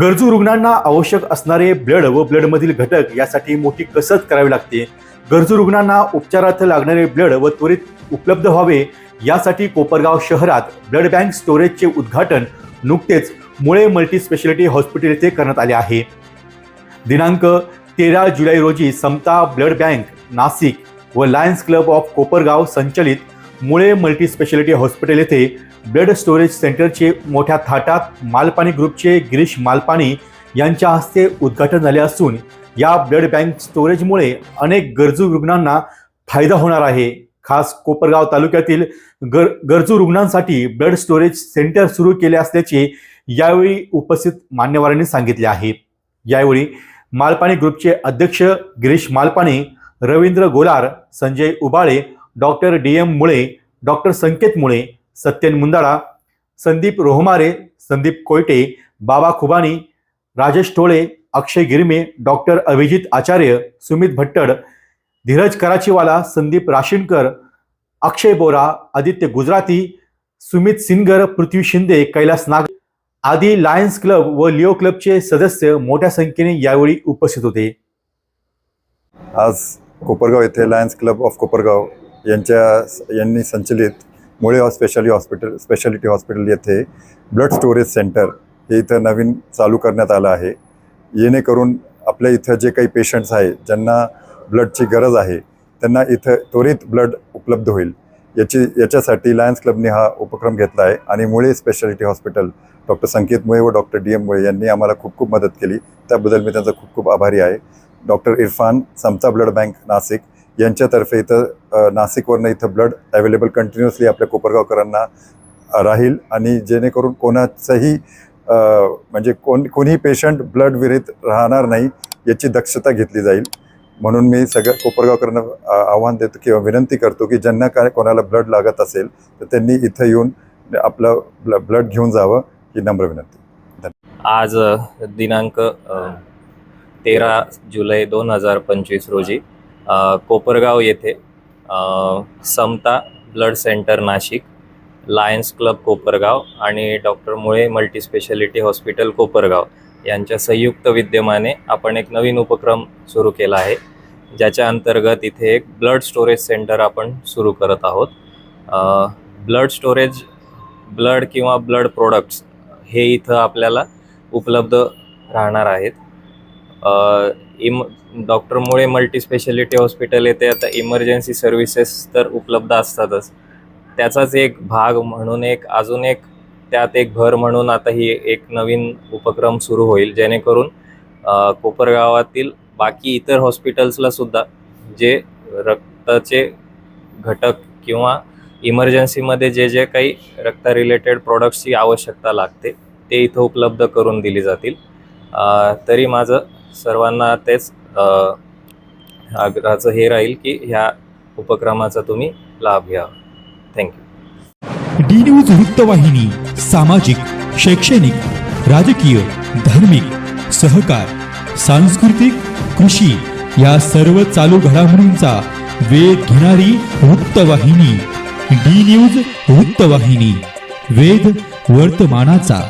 गरजू रुग्णांना आवश्यक असणारे ब्लड व ब्लडमधील घटक यासाठी मोठी कसरत करावी लागते. गरजू रुग्णांना उपचारार्थ लागणारे ब्लड व त्वरित उपलब्ध व्हावे यासाठी कोपरगाव शहरात ब्लड बँक स्टोरेजचे उद्घाटन नुकतेच मुळे मल्टी स्पेशालिटी हॉस्पिटल येथे करण्यात आले आहे. दिनांक तेरा जुलै रोजी समता ब्लड बँक नाशिक व लायन्स क्लब ऑफ कोपरगाव संचलित मुळे मल्टी स्पेशालिटी हॉस्पिटल येथे ब्लड स्टोरेज सेंटरचे मोठ्या थाटात मालपाणी ग्रुपचे गिरीश मालपाणी यांच्या हस्ते उद्घाटन झाले असून या ब्लड बँक स्टोरेजमुळे अनेक गरजू रुग्णांना फायदा होणार आहे. खास कोपरगाव तालुक्यातील गर गरजू रुग्णांसाठी ब्लड स्टोरेज सेंटर सुरू केले असल्याचे यावेळी उपस्थित मान्यवरांनी सांगितले आहे. यावेळी मालपाणी ग्रुपचे अध्यक्ष Girish Malpani Ravindra Golar Sanjay Ubale doctor D M Mule doctor Sanket Mule Satyan Mundala Sandeep Rohmare Sandeep Koyte Baba Khubani Rajesh Tole Akshay Girme doctor Abhijit Acharya Sumit Bhattad Dhiraj Karachiwala Sandeep Rashinkar Akshay Bora Aditya Gujarati Sumit Sinagar Prithvi Shinde Kailas Nag आदी Lions club व Leo क्लबचे सदस्य मोठ्या संख्येने यावेळी उपस्थित होते. आज कोपरगाव येथे लायन्स क्लब ऑफ कोपरगाव यांच्या यांनी संचलित मुळे हॉ- हॉस्पिटल स्पेशालिटी हॉस्पिटल येथे ब्लड स्टोरेज सेंटर हे इथं नवीन चालू करण्यात आलं आहे. येणेकरून आपल्या इथं जे काही पेशंट्स आहे ज्यांना ब्लडची गरज आहे त्यांना इथं त्वरित ब्लड उपलब्ध होईल. याची याच्यासाठी लायन्स क्लबने हा उपक्रम घेतला आहे आणि मुळे स्पेशालिटी हॉस्पिटल डॉक्टर संकेत मुळे व डॉक्टर डी एम मुळे यांनी आम्हाला खूप खूप मदत केली. त्याबद्दल मी त्यांचा खूप खूप आभारी आहे. डॉक्टर इरफान समता ब्लड बँक नाशिक यांच्यातर्फे इथं नाशिकवरनं इथं ब्लड अवेलेबल कंटिन्युअसली आपल्या कोपरगावकरांना राहील. आणि जेणेकरून कोणाचंही म्हणजे कोण कोणीही पेशंट ब्लड विरहित राहणार नाही याची दक्षता घेतली जाईल. म्हणून मी सगळ्या कोपरगावकरांना आव्हान देतो किंवा विनंती करतो की ज्यांना काय कोणाला ब्लड लागत असेल तर त्यांनी इथं येऊन आपलं ब्ल ब्लड घेऊन जावं ही नम्र विनंती. आज दिनांक तेरा जुलै दोन हजार पंचवीस रोजी कोपरगाव येथे Samata blood centre Nashik lions club Kopargaon आणि डॉक्टर मुळे मल्टीस्पेशालिटी हॉस्पिटल कोपरगाव यांच्या संयुक्त विद्यमाने आपण एक नवीन उपक्रम सुरू केला आहे ज्याच्या अंतर्गत इथे एक ब्लड स्टोरेज सेंटर आपण सुरू करत आहोत. ब्लड स्टोरेज ब्लड किंवा ब्लड प्रोडक्ट्स हे इथं आपल्याला उपलब्ध राहणार आहेत. इम डॉक्टरमुळे मल्टीस्पेशालिटी हॉस्पिटल येते आता इमर्जन्सी सर्व्हिसेस तर उपलब्ध असतातच. त्याचाच एक भाग म्हणून एक अजून एक त्यात एक भर म्हणून आता ही एक नवीन उपक्रम सुरू होईल जेणेकरून कोपरगावातील बाकी इतर हॉस्पिटल्सला सुद्धा जे रक्ताचे घटक किंवा इमर्जन्सीमध्ये जे जे काही रक्त रिलेटेड प्रोडक्ट्सची आवश्यकता लागते ते इथं उपलब्ध करून दिली जातील. तरी माझं सर्वांना तेच आग्रहाचं हे राहील की ह्या उपक्रमाचा तुम्ही लाभ घ्या. थँक्यू डी न्यूज वृत्तवाहिनी सामाजिक शैक्षणिक राजकीय धार्मिक सहकार सांस्कृतिक कृषी या सर्व चालू घडामोडींचा वेध घेणारी वृत्तवाहिनी डी न्यूज वृत्तवाहिनी वेध वर्तमानाचा.